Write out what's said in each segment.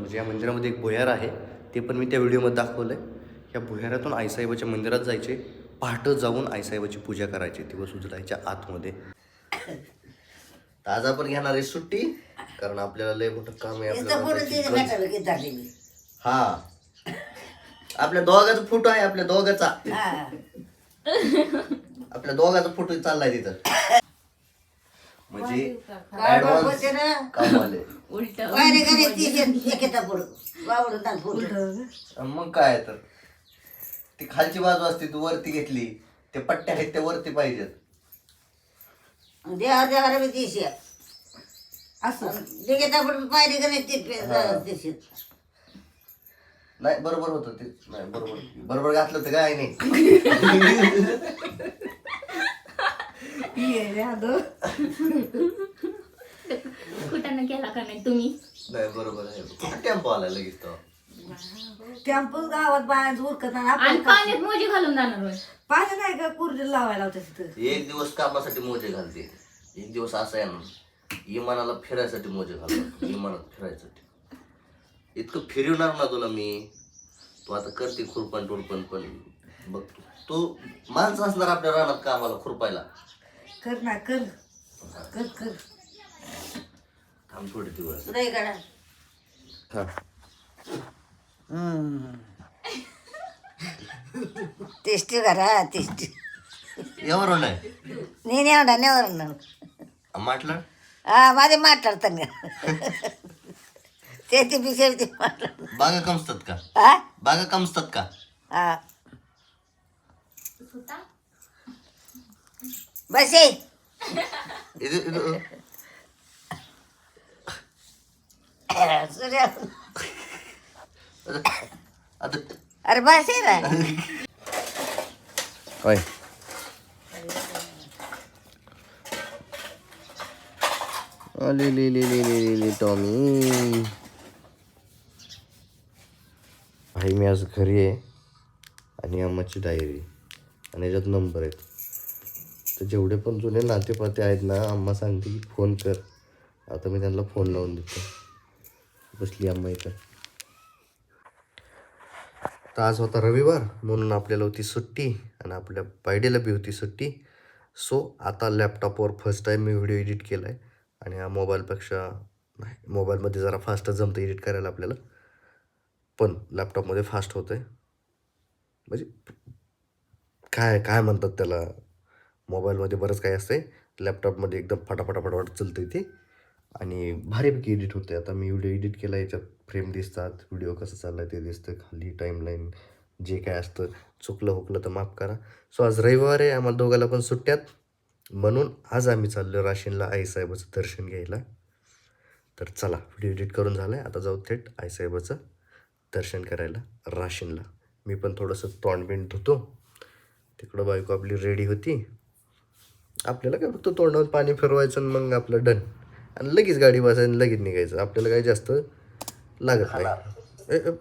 म्हणजे या मंदिरामध्ये एक भुयार आहे. ते पण मी त्या व्हिडिओमध्ये दाखवलं आहे या भुयारातून आईसाहेबाच्या मंदिरात जायचे. पहाटं जाऊन आईसाहेबाची पूजा करायची. दिवस उजडायच्या आतमध्ये. ताजा पण घेणार आहे सुट्टी. कारण आपल्याला लय मोठं काम आहे आपल्याला मी हा. आपल्या दोघाचा फोटो आहे आपल्या दोघाचा. हा. आपल्या दोघाचा फोटो चाललाय तिथं. म्हणजे ऍडव्हान्स ते ना. काम आले उलट. वायरे घरी ती एकेता पुढं. वावडून ताण पुढं. मग काय तर? ती खालची बाजू असते तू वरती घेतली. ते पट्ट्या आहेत त्या वरती पाहिजेत. देहा देहारा बी तीशी असं. एकेता पुढं पायरी घरी ती तीशी नाही बरोबर होतं ते. नाही बरोबर. बरोबर घातलं होतं काय नाही. कुठं केला का नाही तुम्ही? नाही बरोबर आहे. टेम्पो आला लगेच तो? टेम्पो गावात बाहेर उरकत नाही आणि आपण पाण्यात मोजी घालून जाणार होय. पाणी नाही का कुर्डी लावायला होतं तिथं? एक दिवस कामासाठी मोजे घालते. एक दिवस असा आहे ना इमानाला फिरायसाठी मोजे घालतो इमानात फिरायसाठी. इतकं फिरवणार ना तुला मी. तू आता करते खुरपण टुरपण पण बघ तू. तू माणसं असणार आपल्या रानात कामाला खुरपायला. कर ना कर. कर कर. थांब थोडे दिवस सुद्धा इकडं हा टेस्टी करा टेस्टी ఎవరు ఉన్నాయి నేనే ఉన్నాను ఎవరున్నాను మాట్లాడు మాది మాట్లాడతాను చేతి పిసేది మాట్లాడు బాగా కమ్స్తుంది కా ఆ? బాగా కమ్స్తుంది కా ఆ. బస్సే ఇది ఇది अरे बस होय अली ली ली ली ली ली टॉमी भाई मी आज घरी आहे आणि अम्माची डायरी आणि याच्यात नंबर आहेत. तर जेवढे पण जुने नातेपाते आहेत ना आम्हा सांगते की फोन कर. आता मी त्यांना फोन लावून देतो. बसली अम्मा इथं तर आज होता रविवार म्हणून आपल्याला होती सुट्टी आणि आपल्या पायडेला बी होती सुट्टी. सो आता लॅपटॉपवर फर्स्ट टाईम मी व्हिडिओ एडिट केला आहे आणि हा मोबाईलपेक्षा नाही मोबाईलमध्ये जरा फास्ट जमतं एडिट करायला आपल्याला. पण लॅपटॉपमध्ये फास्ट होतं आहे म्हणजे काय काय म्हणतात त्याला? मोबाईलमध्ये बरंच काय असतं आहे लॅपटॉपमध्ये एकदम फटाफटा फटाफट चालतं ते. आणि भारीपैकी एडिट होते आता मी व्हिडिओ एडिट केला याच्यात फ्रेम दिसतात व्हिडिओ कसं चाललाय ते दिसतं खाली टाईमलाईन जे काय असतं चुकलं हुकलं तर माफ करा. सो आज रविवार आहे आम्हाला दोघाला पण सुट्ट्यात. म्हणून आज आम्ही चाललो राशीनला आईसाहेबाचं दर्शन घ्यायला. तर चला व्हिडिओ एडिट करून झालं आहे आता जाऊ थेट आईसाहेबाचं दर्शन करायला राशीनला. मी पण थोडंसं तोंड बिंड धुतो. तिकडं बायको आपली रेडी होती. आपल्याला काय फक्त तोंडावर पाणी फिरवायचं आणि मग आपलं डन आणि लगेच गाडी बसायचं आणि लगेच निघायचं. आपल्याला काही जास्त लागत नाही. ए, ए.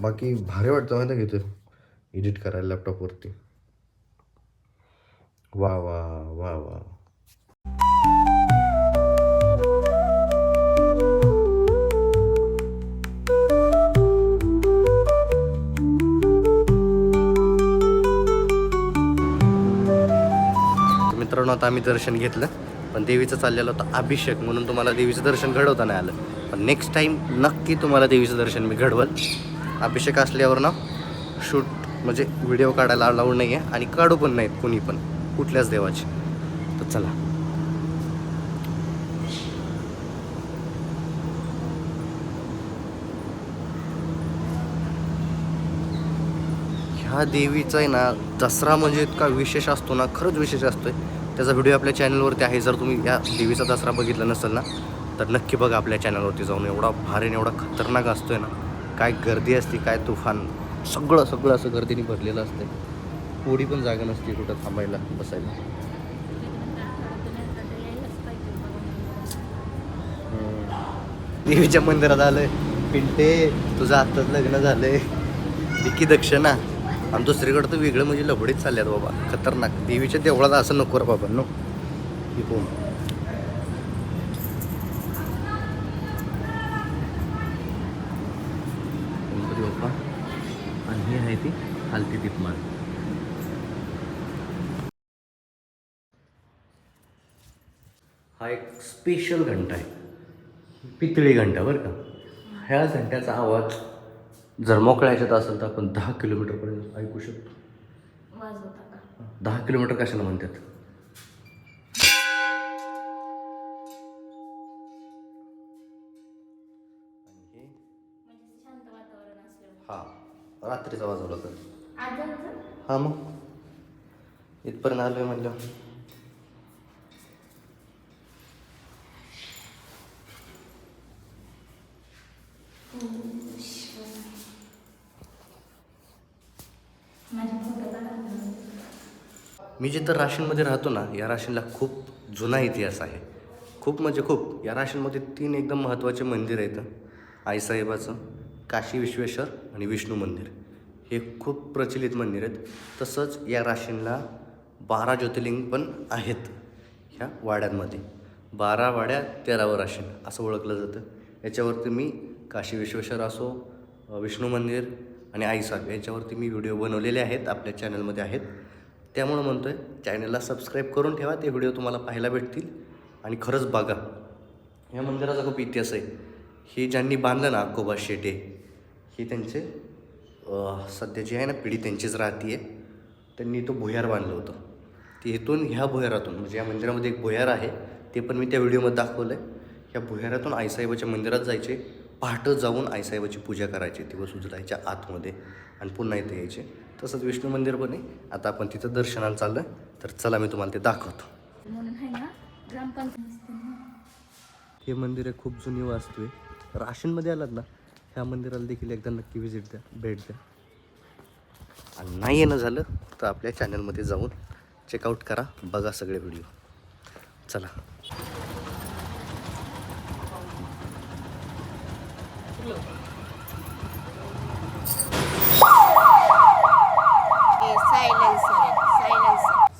बाकी भारी वाटतं माहिती घेतो एडिट करायला लॅपटॉपवरती वा वा वा वा. तर मित्रांनो आता आम्ही दर्शन घेतलं. पण देवीचं चाललेलं होतं अभिषेक म्हणून तुम्हाला देवीचं दर्शन घडवता नाही आलं. पण नेक्स्ट टाईम नक्की तुम्हाला देवीचं दर्शन मी घडवल. अभिषेक असल्यावर ना शूट म्हणजे व्हिडिओ काढायला अलाउड नाही आहे आणि काढू पण नाहीत कोणी पण कुठल्याच देवाची. तर चला. ह्या देवीचा आहे ना दसरा म्हणजे इतका विशेष असतो ना खरंच विशेष असतोय. त्याचा व्हिडिओ आपल्या चॅनलवरती आहे. जर तुम्ही या देवीचा दसरा बघितला नसेल ना तर नक्की बघा आपल्या चॅनलवरती जाऊन. एवढा भारी आणि एवढा खतरनाक असतोय ना काय गर्दी असते काय तुफान सगळं सगळं असं गर्दीने भरलेलं असतंय. थोडी पण जागा नसते कुठं थांबायला बसायला. देवीच्या मंदिरात आलंय. पिंटे तुझं आत्ताच लग्न झालंय. दिकी दक्षिणा आणि दुसरीकडं तर वेगळं म्हणजे लफडीत चालल्यात बाबा. खतरनाक. देवीच्या देवळात असं नको रे बाबा नो ही कोण बाप्पा. आणि ही आहे ती खालती दीपमान हा एक स्पेशल घंटा आहे. पितळी घंटा बरं का. ह्या घंट्याचा आवाज जर मोकळ्या ह्याच्यात असेल तर आपण दहा किलोमीटरपर्यंत ऐकू शकतो. दहा किलोमीटर कशाला म्हणतात? हां हा रात्रीचा वाजवला तर. हां हा मग. इथपर्यंत आलोय म्हणलं माझ्या फोटो काढा मी जिथं राशीनमध्ये राहतो ना या राशीनला खूप जुना इतिहास आहे. खूप म्हणजे खूप. या राशीनमध्ये तीन एकदम महत्त्वाचे मंदिर आहेत. आईसाहेबाचं काशी विश्वेश्वर आणि विष्णू मंदिर. हे खूप प्रचलित मंदिर आहेत. तसंच या राशीनला बारा ज्योतिर्लिंग पण आहेत ह्या वाड्यांमध्ये. बारा वाड्या तेरावं राशीन असं ओळखलं जातं. याच्यावरती मी काशी विश्वेश्वर असो विष्णू मंदिर आणि आईसाब याच्यावरती मी व्हिडिओ बनवलेले आहेत आपल्या चॅनलमध्ये आहेत. त्यामुळं म्हणतो आहे चॅनलला सबस्क्राईब करून ठेवा ते व्हिडिओ तुम्हाला पाहायला भेटतील. आणि खरंच बघा या मंदिराचा खूप इतिहास आहे. हे ज्यांनी बांधलं ना अकोबा शेटे हे त्यांचे सध्या जी आहे ना पिढी त्यांचीच राहती आहे त्यांनी तो भुयार बांधलं होतं. ते ह्या भुयारातून म्हणजे या मंदिरामध्ये एक भुयार आहे ते पण मी त्या व्हिडिओमध्ये दाखवलं आहे ह्या भुयारातून आईसाहेबाच्या मंदिरात जायचे. पहाटं जाऊन आईसाहेबाची पूजा करायची दिवस उजडायच्या आतमध्ये आणि पुन्हा इथे यायचे. तसंच विष्णू मंदिर पण आहे. आता आपण तिथं दर्शनाला चाललं तर चला मी तुम्हाला ते दाखवतो. हे मंदिर आहे खूप जुनी वास्तू आहे. राशीनमध्ये आलात ना ह्या मंदिराला देखील एकदा नक्की व्हिजिट द्या भेट द्या. आणि नाही येणं झालं तर आपल्या चॅनलमध्ये जाऊन चेकआउट करा बघा सगळे व्हिडिओ चला.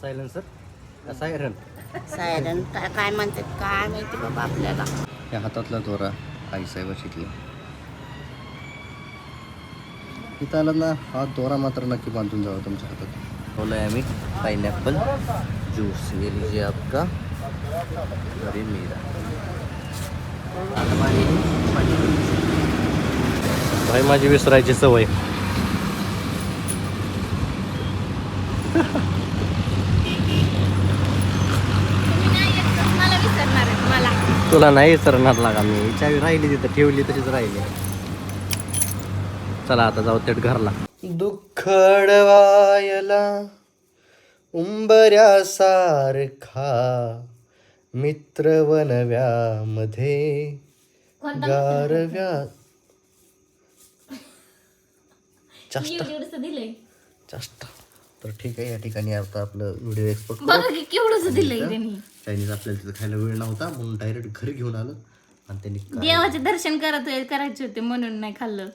सायलेन्सर सायरन सायरन काय काय म्हणतात काय माहिती बाबा आपल्याला. या हातातला दोरा आईसाहेबाची इथली इथं आलात ना हा दोरा मात्र नक्की बांधून जावा तुमच्या हातात. बोला आहे आम्ही पाइनएप्पल ज्यूस ये लीजिए आपका अरे मेरा. भाई माझी विसरायची सवय. मला विसरणार आहे मला तुला नाही विसरणार लागा मी. चावी राहिली तिथं ठेवली तशीच राहिली. चला आता जाऊ थेट घरला. दुःख अडवायला उंबऱ्यासारखा मित्र वनव्यामध्ये गारव्या जास्त एवढंच दिलंय? जास्त तर ठीक आहे या ठिकाणी आता आपलं व्हिडिओ एक्सपोर्ट बघा की केवढंच दिलंय त्यांनी. चायनीज आपल्याला तिथं खायला वेळ नव्हता म्हणून डायरेक्ट घरी घेऊन आलं. आणि त्यांनी देवाचे दर्शन करत करायचे होते म्हणून नाही खाल्लं.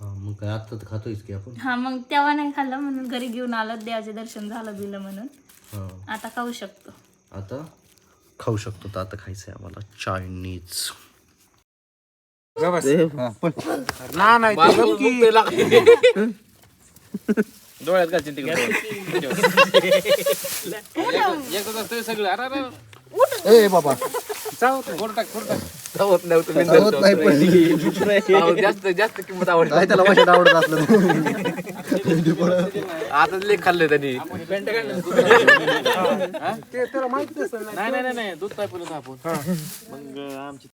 हा मग काय आता तर खातोयच की आपण? हा मग तेव्हा नाही खाल्लं म्हणून घरी घेऊन आलं देवाचे दर्शन झालं दिलं म्हणून. हा. आता खाऊ शकतो. आता? खाऊ शकतो तर आता खायचं आहे आम्हाला चायनीज डोळ्यात घालतील तिकडे. सगळं. अरे अरे ए बाबा. फोडून टाक फोडून टाक. चावत नाही पण. आहो, जास्त जास्त किंमत आवडते काय त्याला भाषेत आवडत असलं आता लेख खाल्ले त्यांनी. नाही नाही नाही, नाही. दूध काय पिलं आपण. मग आमची